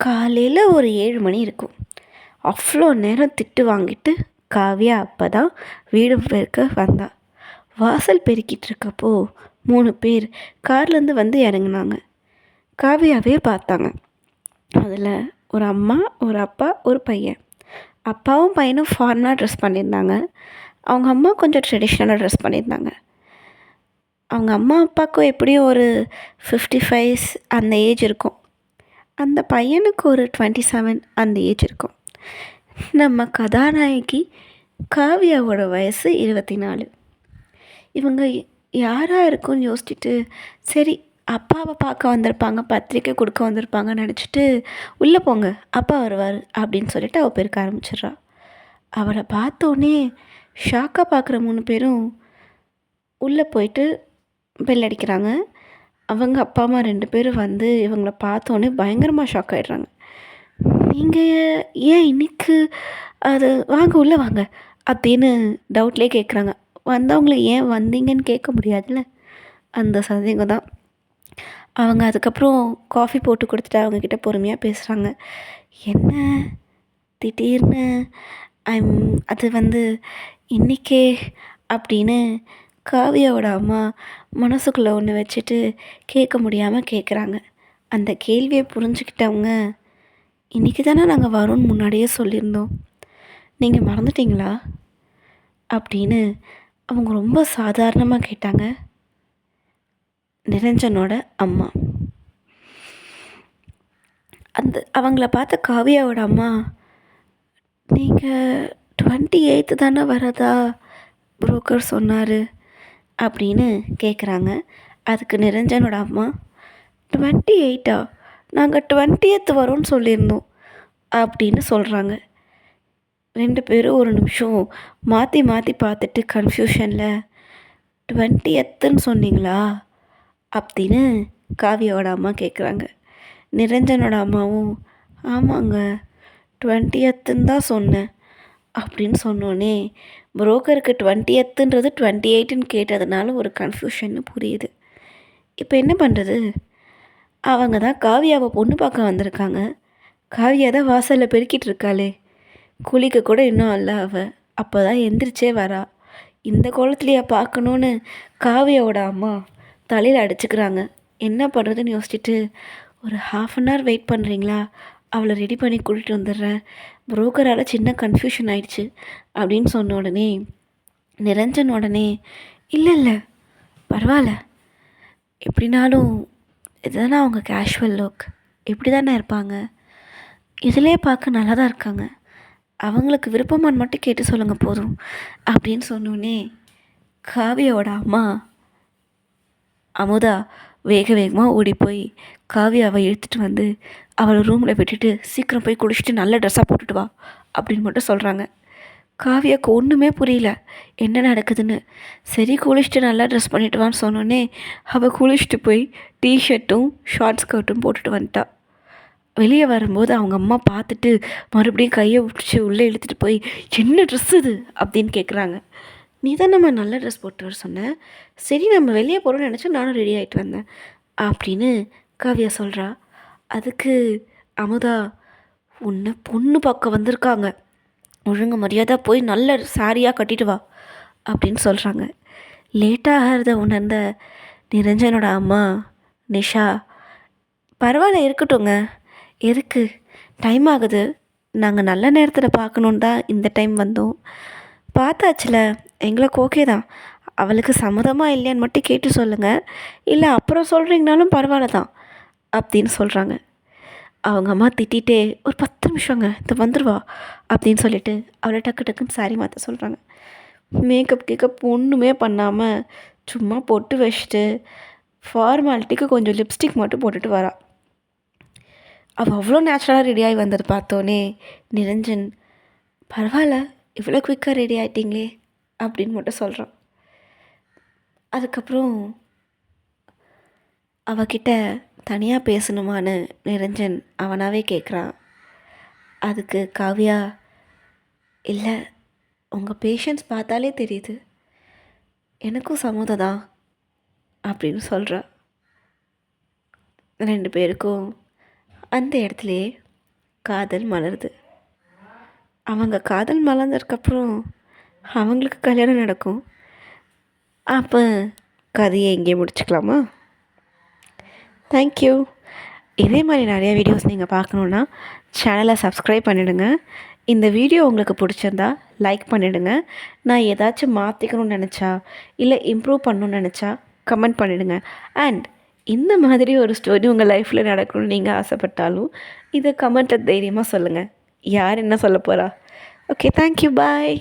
காலையில் ஒரு ஏழு மணி இருக்கும். அவ்வளோ நேரம் திட்டு வாங்கிட்டு காவியா அப்போ தான் வீடு பெருக்க வந்தா. வாசல் பெருக்கிட்டு இருக்கப்போ மூணு பேர் கார்லேருந்து வந்து இறங்குனாங்க. காவியாவே பார்த்தாங்க. அதில் ஒரு அம்மா ஒரு அப்பா ஒரு பையன். அப்பாவும் பையனும் ஃபார்மலாக ட்ரெஸ் பண்ணியிருந்தாங்க. அவங்க அம்மா கொஞ்சம் ட்ரெடிஷ்னலாக ட்ரெஸ் பண்ணியிருந்தாங்க. அவங்க அம்மா அப்பாவுக்கும் எப்படியும் ஒரு ஃபிஃப்டி ஃபைவ்ஸ் அந்த ஏஜ் இருக்கும். அந்த பையனுக்கு ஒரு டுவெண்ட்டி செவன் அந்த ஏஜ் இருக்கும். நம்ம கதாநாயகி காவியாவோட வயசு இருபத்தி நாலு இவங்க யாராக இருக்கும்னு யோசிச்சுட்டு சரி அப்பாவை பார்க்க வந்திருப்பாங்க பத்திரிக்கை கொடுக்க வந்திருப்பாங்கன்னு நினச்சிட்டு உள்ளே போங்க அப்பா வருவார் அப்படின்னு சொல்லிட்டு அவள் பெருக்க ஆரம்பிச்சிடுறா. அவளை பார்த்தோன்னே ஷாக்காக பார்க்குற மூணு பேரும் உள்ளே போயிட்டு பெல் அடிக்கிறாங்க. அவங்க அப்பா அம்மா ரெண்டு பேரும் வந்து இவங்கள பார்த்தோன்னே பயங்கரமாக ஷாக் ஆகிடுறாங்க நீங்கள் ஏன் இன்னைக்கு அது வாங்க உள்ளே வாங்க அப்படின்னு டவுட்லேயே கேட்குறாங்க வந்தவங்கள ஏன் வந்தீங்கன்னு கேட்க முடியாதுல்ல? அந்த சந்தேகம் தான். அவங்க அதுக்கப்புறம் காஃபி போட்டு கொடுத்துட்டு அவங்கக்கிட்ட பொறுமையாக பேசுகிறாங்க என்ன? திடீர்னு? ஐம் அது வந்து இன்றைக்கே அப்படின்னு காவியாவோட அம்மா மனசுக்குள்ளே ஒன்று வச்சுட்டு கேட்க முடியாமல் கேட்குறாங்க அந்த கேள்வியை புரிஞ்சுக்கிட்டவங்க இன்றைக்கி தானே நாங்கள் வரோன்னு முன்னாடியே சொல்லியிருந்தோம். நீங்கள் மறந்துட்டீங்களா? அப்படின்னு அவங்க ரொம்ப சாதாரணமாக கேட்டாங்க. நிரஞ்சனோட அம்மா. அந்த அவங்கள பார்த்த காவியாவோட அம்மா நீங்கள் டுவெண்ட்டி எயித்து தானே வரதா? புரோக்கர் சொன்னார். அப்படின்னு கேட்குறாங்க அதுக்கு நிரஞ்சனோட அம்மா டுவெண்ட்டி எயிட்டா நாங்கள் டுவெண்ட்டியத்து வரோன்னு சொல்லியிருந்தோம் அப்படின்னு சொல்கிறாங்க ரெண்டு பேரும் ஒரு நிமிஷம் மாற்றி மாற்றி பார்த்துட்டு கன்ஃபியூஷனில் டுவெண்ட்டியத்துன்னு சொன்னீங்களா? அப்படின்னு காவியாவோட அம்மா கேட்குறாங்க நிரஞ்சனோட அம்மாவும் ஆமாங்க டுவெண்ட்டியத்துன்னு தான் சொன்னேன். அப்படின்னு சொன்னோன்னே புரோக்கருக்கு டுவெண்ட்டியத்துன்றது டுவெண்ட்டி எயிட்டுன்னு கேட்டதுனால ஒரு கன்ஃபியூஷன்னு புரியுது. இப்போ என்ன பண்ணுறது அவங்க தான் காவியாவை பொண்ணு பார்க்க வந்திருக்காங்க. காவியா தான் வாசலில் பெருக்கிட்டு இருக்காளே. குளிக்க கூட இன்னும் அல்ல அவள் அப்போ தான் எந்திரிச்சே வரா. இந்த கோலத்துலையா பார்க்கணுன்னு காவியாவோட அம்மா தலையில் அடிச்சுக்கிறாங்க. என்ன பண்ணுறதுன்னு யோசிச்சுட்டு ஒரு ஹாஃப் அன் ஹவர் வெயிட் பண்ணுறீங்களா அவளை ரெடி பண்ணி கூட்டிகிட்டு வந்துடுறேன். புரோக்கரால் சின்ன கன்ஃபியூஷன் ஆயிடுச்சு அப்படின்னு சொன்ன உடனே நிரஞ்சன் உடனே இல்லை இல்லை பரவாயில்ல. எப்படினாலும் இதுதானே அவங்க கேஷுவல் லுக் இப்படி தானே இருப்பாங்க. இதிலே பார்க்க நல்லா தான் இருக்காங்க. அவங்களுக்கு விருப்பமான்னு மட்டும் கேட்டு சொல்லுங்கள் போதும். அப்படின்னு சொன்னோடனே காவியோட அம்மா அமுதா வேக வேகமாக ஓடி போய் காவியாவை இழுத்துட்டு வந்து அவளை ரூமில் விட்டுட்டு சீக்கிரம் போய் குளிச்சுட்டு நல்ல ட்ரெஸ்ஸாக போட்டுட்டு வா அப்படின்னு மட்டும் சொல்கிறாங்க காவியாவுக்கு ஒன்றுமே புரியல. என்ன நடக்குதுன்னு. சரி குளிச்சுட்டு நல்லா ட்ரெஸ் பண்ணிட்டு வான்னு சொன்னோன்னே அவள் குளிச்சுட்டு போய் டிஷர்ட்டும் ஷார்ட் ஸ்கர்ட்டும் போட்டுட்டு வந்துட்டா. வெளியே வரும்போது அவங்க அம்மா பார்த்துட்டு மறுபடியும் கையை பிடிச்சி உள்ளே இழுத்துட்டு போய் என்ன ட்ரெஸ் இது? அப்படின்னு கேட்குறாங்க நீ தான் நம்ம நல்ல ட்ரெஸ் போட்டு வர சொன்ன. சரி நம்ம வெளியே போகிறோம்னு நினச்சா நானும் ரெடி ஆகிட்டு வந்தேன் அப்படின்னு காவியா சொல்கிறா அதுக்கு அமுதா உன்னை பொண்ணு பார்க்க வந்திருக்காங்க. ஒழுங்கு மரியாதை போய் நல்ல சாரியாக கட்டிட்டு வா அப்படின்னு சொல்கிறாங்க லேட்டாகிறத உணர்ந்த நிரஞ்சனோட அம்மா நிஷா. பரவாயில்ல இருக்கட்டும்ங்க. எதுக்கு? டைம் ஆகுது. நாங்கள் நல்ல நேரத்தில் பார்க்கணுன்னு தான் இந்த டைம் வந்தோம். பார்த்தாச்சுல எங்களுக்கு ஓகே தான். அவளுக்கு சம்மதமாக இல்லையான்னு மட்டும் கேட்டு சொல்லுங்கள் இல்லை அப்புறம் சொல்கிறீங்கனாலும் பரவாயில்ல தான் அப்படின்னு சொல்கிறாங்க அவங்க அம்மா திட்டிகிட்டே ஒரு பத்து நிமிஷங்க இது வந்துடுவா அப்படின்னு சொல்லிட்டு அவளை டக்கு டக்குன்னு சாரி மாற்ற சொல்கிறாங்க மேக்கப் கேக்கப் ஒன்றுமே பண்ணாமல் சும்மா பொட்டு வச்சுட்டு ஃபார்மாலிட்டிக்கு கொஞ்சம் லிப்ஸ்டிக் மட்டும் போட்டுட்டு வரா. அவள் அவ்வளோ நேச்சுரலாக ரெடியாகி வந்தது பார்த்தோன்னே நிரஞ்சன் பரவாயில்ல இவ்வளோ குயிக்காக ரெடி ஆகிட்டிங்களே அப்படின்னு மட்டும் சொல்கிறான் அதுக்கப்புறம் அவகிட்ட தனியாக பேசணுமான்னு நிரஞ்சன் அவனாகவே கேட்குறான் அதுக்கு காவியா இல்லை உங்கள் பேஷன்ஸ் பார்த்தாலே தெரியுது. எனக்கும் சம்மதம் தான் அப்படின்னு சொல்கிறா ரெண்டு பேருக்கும் அந்த இடத்துலையே காதல் மலருது. அவங்க காதல் மலர்ந்ததுக்கப்புறம் அவங்களுக்கு கல்யாணம் நடக்கும். அப்போ கதையை இங்கே முடிச்சுக்கலாமா? தேங்க்யூ இதே மாதிரி நிறைய வீடியோஸ் நீங்கள் பார்க்கணுன்னா சேனலை சப்ஸ்கிரைப் பண்ணிவிடுங்க இந்த வீடியோ உங்களுக்கு பிடிச்சிருந்தா லைக் பண்ணிவிடுங்க நான் ஏதாச்சும் மாற்றிக்கணும்னு நினச்சா இல்லை இம்ப்ரூவ் பண்ணணும்னு நினச்சா கமெண்ட் பண்ணிவிடுங்க அண்ட் இந்த மாதிரி ஒரு ஸ்டோரி உங்கள் லைஃப்பில் நடக்கணும்னு நீங்கள் ஆசைப்பட்டாலும் இதை கமெண்ட்டில் தைரியமாக சொல்லுங்கள் யார் என்ன சொல்ல போகிறா ஓகே தேங்க்யூ பாய்